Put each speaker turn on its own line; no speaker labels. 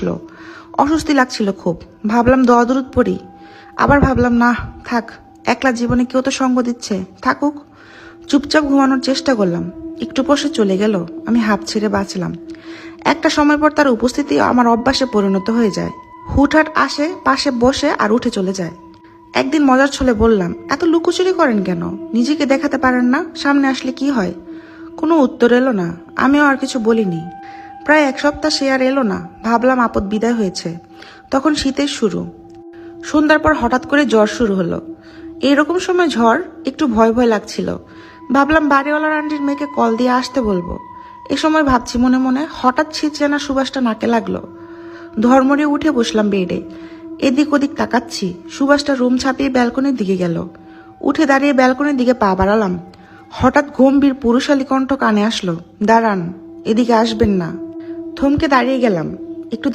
বসল। অস্বস্তি লাগছিল খুব। ভাবলাম দোয়া দূরত পড়ি। আবার ভাবলাম, না, থাক, একলা জীবনে কেউ তো সঙ্গ দিচ্ছে। থাকুক। চুপচাপ ঘুমানোর চেষ্টা করলাম। একটু বসে চলে গেল। আমি হাঁপ ছেড়ে বাঁচলাম। একটা সময় পর তার উপস্থিতি আমার অভ্যাসে পরিণত হয়ে যায়। হুটহাট আসে, পাশে বসে আর উঠে চলে যায়। একদিন মজার ছলে বললাম, এত লুকোচুরি করেন কেন? নিজেকে দেখাতে পারেন না, সামনে আসলে কি হয়? কোনো উত্তর এলো না। আমিও আর কিছু বলিনি। প্রায় এক সপ্তাহ সে আর এলো না। ভাবলাম আপদ বিদায় হয়েছে। তখন শীতের শুরু। সন্ধ্যার পর হঠাৎ করে জ্বর শুরু হলো। এইরকম সময় ঝড় একটু ভয় ভয় লাগছিল। ভাবলাম বাড়িওয়ালার আন্টির মেয়েকে কল দিয়ে আসতে বলব। এ সময় ভাবছি মনে মনে হঠাৎ ছিঁচে না সুবাসটা নাকে লাগল। ধর্মরে উঠে বসলাম বেডে। এদিক ওদিক তাকাচ্ছি। সুবাসটা রুম ছাপিয়ে ব্যালকনির দিকে গেল। উঠে দাঁড়িয়ে ব্যালকনির দিকে পা বাড়ালাম। হঠাৎ গম্ভীর পুরুষালী কণ্ঠ কানে আসলো, দাঁড়ান, এদিকে আসবেন না। থমকে দাঁড়িয়ে গেলাম। একটু